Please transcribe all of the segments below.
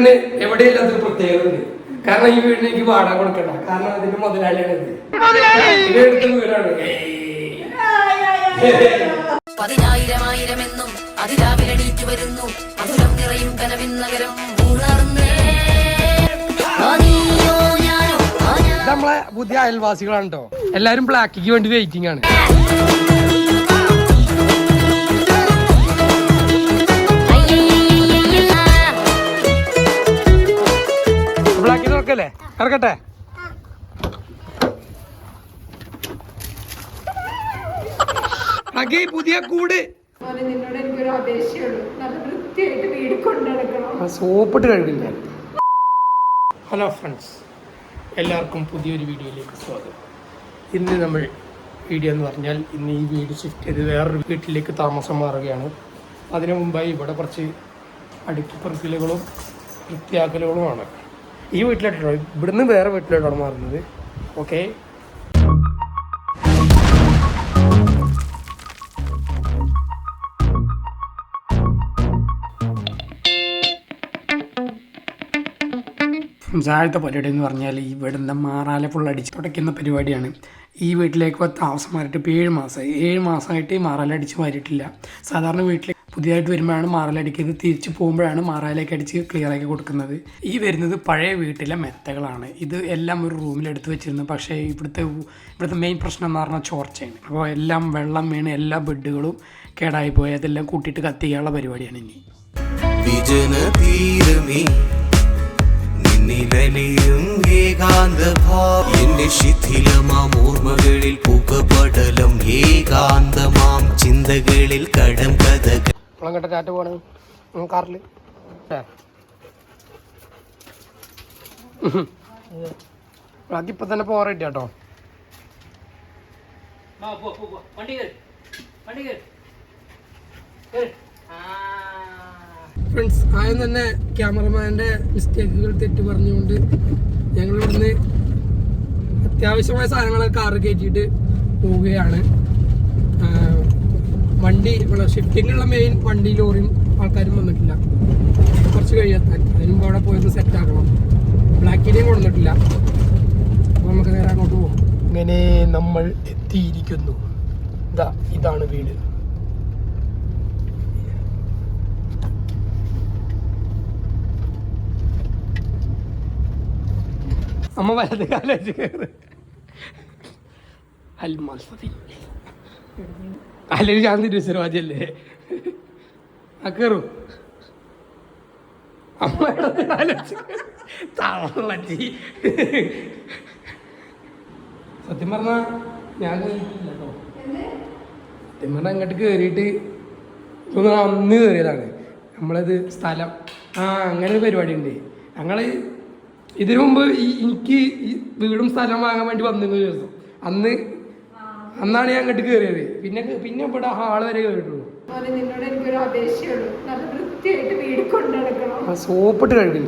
വീടിന് എവിടെയില്ലാത്തൊരു പ്രത്യേകത ഉണ്ട് കാരണം ഈ വീടിന് എനിക്ക് വാടക കൊടുക്കണ്ട. കാരണം അതിന്റെ മുതലാളിയാണ് ഇത്. ഇത് എടുത്ത വീടാണ്. പതിനായിരം ആയിരമെന്നും അതിരാവിലെണീറ്റ് വരുന്നു. മധുരം നിറയും കനവിൻ നഗരം നമ്മളെ പുതിയ അയൽവാസികളാണ് കേട്ടോ എല്ലാരും ബ്ലാക്കിക്ക് വേണ്ടി വെയിറ്റിംഗ് ആണ്. ബ്ലാക്കി തുറക്കല്ലേ ഇറക്കട്ടെ പുതിയ കൂട്. സോപ്പിട്ട് കഴുകില്ല? ഹലോ ഫ്രണ്ട്സ് എല്ലാവർക്കും പുതിയൊരു വീഡിയോയിലേക്ക് സ്വാഗതം. ഇന്ന് നമ്മൾ വീഡിയോ എന്ന് പറഞ്ഞാൽ ഇന്ന് ഈ വീട് ഷിഫ്റ്റ് ചെയ്ത് വേറൊരു വീട്ടിലേക്ക് താമസം മാറുകയാണ്. അതിനു മുമ്പായി ഇവിടെ കുറച്ച് അടുക്കിപ്പറക്കലുകളും വൃത്തിയാക്കലുകളുമാണ്. ഈ വീട്ടിലോട്ടോ ഇവിടുന്ന് വേറെ വീട്ടിലോട്ടാണ് മാറുന്നത്. ഓക്കെ സംസാരത്തെ പരിപാടി എന്ന് പറഞ്ഞാൽ ഈ ഇവിടുന്ന് മാറാല അടിച്ച് തുടയ്ക്കുന്ന പരിപാടിയാണ്. ഈ വീട്ടിലേക്ക് താമസം മാറിയിട്ട് ഇപ്പോൾ ഏഴ് മാസമായി ഏഴ് മാസമായിട്ട് ഈ മാറാല അടിച്ച് മാറിയിട്ടില്ല. സാധാരണ വീട്ടിൽ പുതിയതായിട്ട് വരുമ്പോഴാണ് മാറലടിക്കുന്നത് തിരിച്ച് പോകുമ്പോഴാണ് മാറാലേക്ക് അടിച്ച് ക്ലിയർ ആക്കി കൊടുക്കുന്നത്. ഈ വരുന്നത് പഴയ വീട്ടിലെ മെത്തകളാണ്. ഇത് എല്ലാം ഒരു റൂമിൽ എടുത്ത് വെച്ചിരുന്നു. പക്ഷേ ഇവിടുത്തെ ഇവിടുത്തെ മെയിൻ പ്രശ്നം എന്ന് പറഞ്ഞാൽ ചോർച്ചയാണ്. അപ്പോൾ എല്ലാം വെള്ളം വീണ് എല്ലാ ബെഡുകളും കേടായി പോയി അതെല്ലാം കൂട്ടിയിട്ട് കത്തിക്കാനുള്ള പരിപാടിയാണ് ഇനി. ിൽ ഓർമ്മകളിൽ പുകപടലം ഏകാന്തമാം ചിന്തകളിൽ കടം കഥകൾ. കുളങ്കട്ട ടാറ്റ പോണേ കാറിൽ ബാക്കി ഇപ്പൊ തന്നെ പോറേറ്റ് കേട്ടോ ഫ്രണ്ട്സ് ആദ്യം തന്നെ ക്യാമറമാന്റെ മിസ്റ്റേക്കുകൾ തെറ്റ് പറഞ്ഞുകൊണ്ട് ഞങ്ങൾ ഇവിടുന്ന് അത്യാവശ്യമായ സാധനങ്ങളൊക്കെ കാറ് കയറ്റിയിട്ട് പോവുകയാണ്. വണ്ടി ഇവിടെ ഷിഫ്റ്റിങ്ങുള്ള മെയിൻ വണ്ടി ലോറിയും ആൾക്കാരും വന്നിട്ടില്ല. കുറച്ച് കഴിയാത്ത അതിന് മുമ്പ് അവിടെ പോയത് സെറ്റ് ആക്കണം. ബ്ലാക്കിനെയും കൊണ്ടുവന്നിട്ടില്ല. അപ്പോൾ നമുക്ക് നേരെ അങ്ങോട്ട് പോകാം അങ്ങനെ നമ്മൾ എത്തിയിരിക്കുന്നു. ഇതാ ഇതാണ് വീട്. അമ്മ വലത് കാലേജ് കയറ് അൽമാൽ അല്ലെങ്കിൽ ഞാൻ തിരുവസരവാദിയല്ലേ അക്കറു. കയറൂ അമ്മ ഇടത് കാലച്ച് സത്യം പറഞ്ഞ ഞാൻ കേട്ടോ സത്യം പറഞ്ഞാൽ അങ്ങോട്ട് കയറിയിട്ട് തോന്നുന്നു അന്ന് കയറിയതാണ് നമ്മളത് സ്ഥലം. ആ അങ്ങനെ ഒരു പരിപാടി ഉണ്ട് ഞങ്ങൾ ഇതിനു മുമ്പ് ഈ എനിക്ക് വീടും സ്ഥലം വാങ്ങാൻ വേണ്ടി വന്നിരുന്നു ദിവസം. അന്ന് അന്നാണ് ഞാൻ അങ്ങോട്ട് കയറിയത്. പിന്നെ പിന്നെ ഇവിടെ ഹാൾ വരെ കയറിയിട്ടുള്ളൂ. സോപ്പിട്ട് എനിക്കൊരു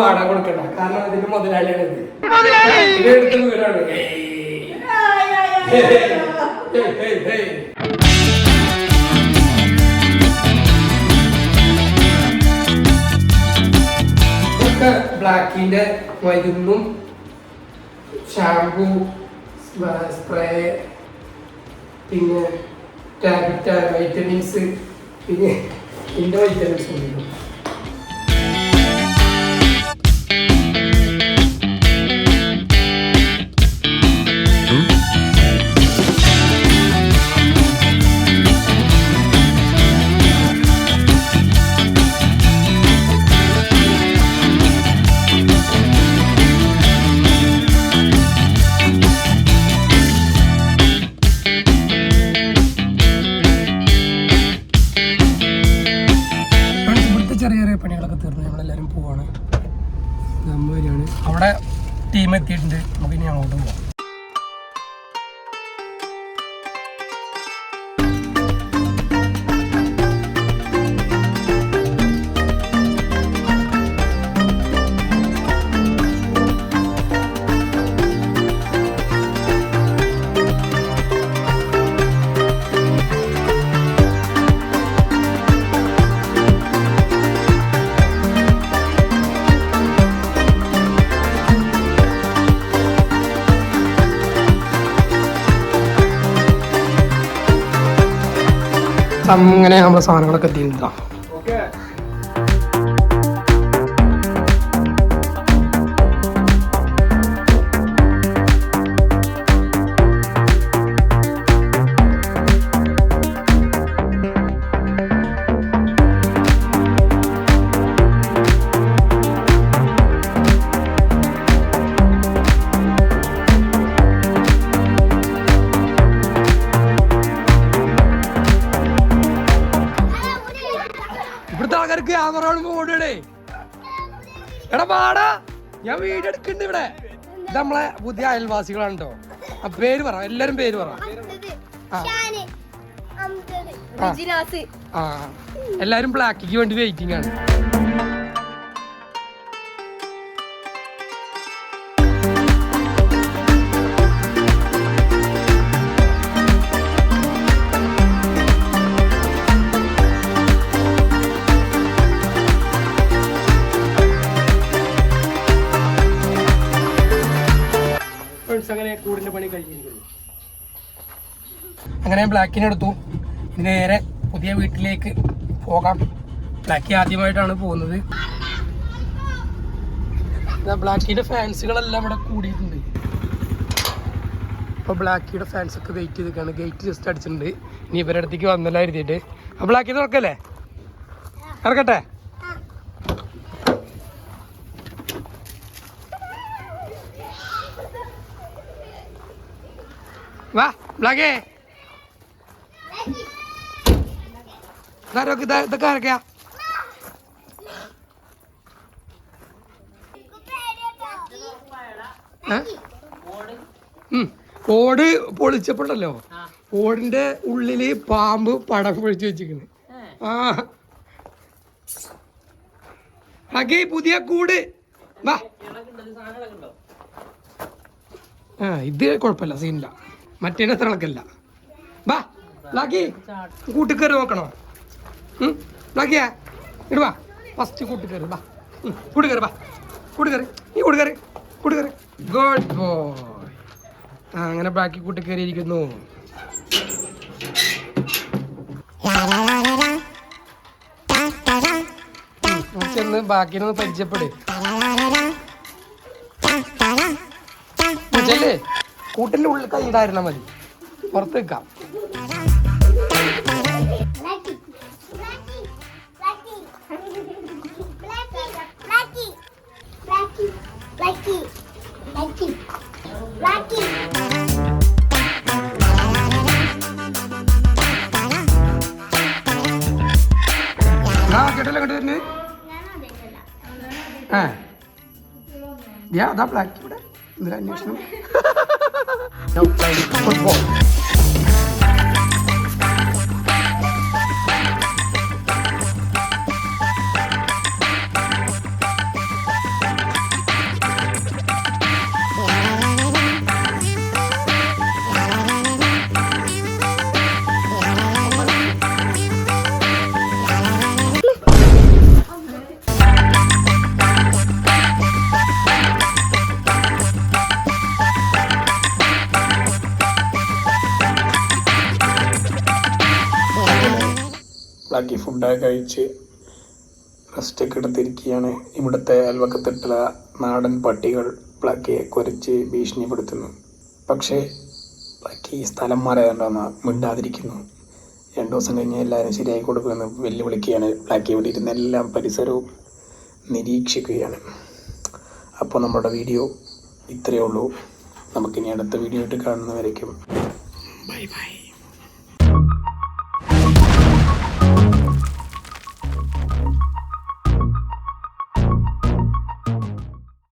വാടക കൊടുക്കണ്ട. കാരണം ഇതിന്റെ മുതലാളിയാണ് ഇത്. ഇത് എടുത്ത വീടാണ്. ബ്ലാക്കിന്റെ മരുന്നും ഷാംപൂ സ്പ്രേ പിന്നെ ടാബ്ലറ്റ് വൈറ്റമിൻസ് പിന്നെ ഇതിന്റെ വൈറ്റമിൻസ് ഉണ്ട് തീർന്നു നമ്മളെല്ലാവരും പോവാണ്. നമ്മ വരികയാണ്. അവിടെ ടീം എത്തിയിട്ടുണ്ട്. നമുക്ക് ഇനി അങ്ങോട്ട് പോവാം. അങ്ങനെ നമ്മുടെ സാധനങ്ങളൊക്കെ എത്തിയിട്ടുണ്ട്. എടാ പാടാ ഞാൻ വീഡിയോ എടുക്കുന്നുണ്ട് ഇവിടെ. ഇത് നമ്മളെ പുതിയ അയൽവാസികളാണ് കേട്ടോ ആ പേര് പറ എല്ലാരും പേര് പറ. ആ. ആ. ആ എല്ലാരും ബ്ലാക്കിക്ക് വേണ്ടി വെയിറ്റിംഗ് ആണ്. അങ്ങനെ ബ്ലാക്കിനെ എടുത്തു. നേരെ പുതിയ വീട്ടിലേക്ക് പോകാം. ബ്ലാക്കി ആദ്യമായിട്ടാണ് പോകുന്നത്. ഇതാ ബ്ലാക്കിയുടെ ഫാൻസുകളെല്ലാം ഇവിടെ കൂടിയിട്ടുണ്ട്. അപ്പോൾ ബ്ലാക്കിയുടെ ഫാൻസ് ഒക്കെ വെയിറ്റ് ചെയ്തിരിക്കുകയാണ്. ഗേറ്റ് ജസ്റ്റ് അടിച്ചിട്ടുണ്ട്. ഇനി ഇവരുടെ അടുത്തേക്ക് വന്നല്ല എഴുതിയിട്ട് അപ്പൊ ബ്ലാക്കി തുറക്കല്ലേ? ഇറക്കട്ടെ വാ ബ്ലാക്കേ ഇതാരൊക്കെ ഇതാ- ഇതൊക്കെ ആരൊക്കെയാ. ഓട് പൊളിച്ചപ്പോഴല്ലോ ഓടിന്റെ ഉള്ളിൽ പാമ്പ് പടം പൊളിച്ചു വെച്ചിരിക്കുന്നു. ആ. അകെ പുതിയ കൂട്. വാ. ആ ഇത് കുഴപ്പമില്ല സീനില്ല മറ്റേ അത്ര കണക്കല്ല. വാ ലാക്കി കൂട്ടിക്കറി നോക്കണോ? ഉം, ലാക്കിയാ ഇടുവാ ഫസ്റ്റ് ഉം, കൂട്ടിക്കറി വാ. കൂട്ടിക്കറി നീ കൂട്ടിക്കറി കൂട്ടിക്കറി ഗുഡ് ബോയ് അങ്ങനെ ബാക്കി കൂട്ടി കയറിയിരിക്കുന്നു. ചെന്ന് ബാക്കിനൊന്ന് പരിചയപ്പെട്. ചെല്ലേ. കൂട്ടിന്റെ ഉള്ളിൽ കൈ ഇടായിരുന്നാൽ മതി. പുറത്ത് വെക്കാം യാ അതാ ബ്ലാക്ക് ഇവിടെ ഇന്നലെ അന്വേഷണം ബ്ലാക്കി ഫുഡൊക്കെ കഴിച്ച് റെസ്റ്റൊക്കെ എടുത്തിരിക്കുകയാണ് ഇവിടുത്തെ അയൽവക്കത്തിട്ടുള്ള നാടൻ പട്ടികൾ ബ്ലാക്കിയെ കുരച്ച് ഭീഷണിപ്പെടുത്തുന്നു. പക്ഷേ ബ്ലാക്കി സ്ഥലം മാറിയതുകൊണ്ടാണ് മിണ്ടാതിരിക്കുന്നു. രണ്ടു ദിവസം കഴിഞ്ഞ് എല്ലാവരും ശരിയായി കൊടുക്കുമെന്ന് വെല്ലുവിളിക്കുകയാണ്. ബ്ലാക്കി ഇവിടെ ഇരുന്ന് എല്ലാം പരിസരവും നിരീക്ഷിക്കുകയാണ്. അപ്പോൾ നമ്മുടെ വീഡിയോ ഇത്രയേ ഉള്ളൂ. നമുക്കിനി അടുത്ത വീഡിയോ ആയിട്ട് കാണുന്നവരേക്കും. Bye bye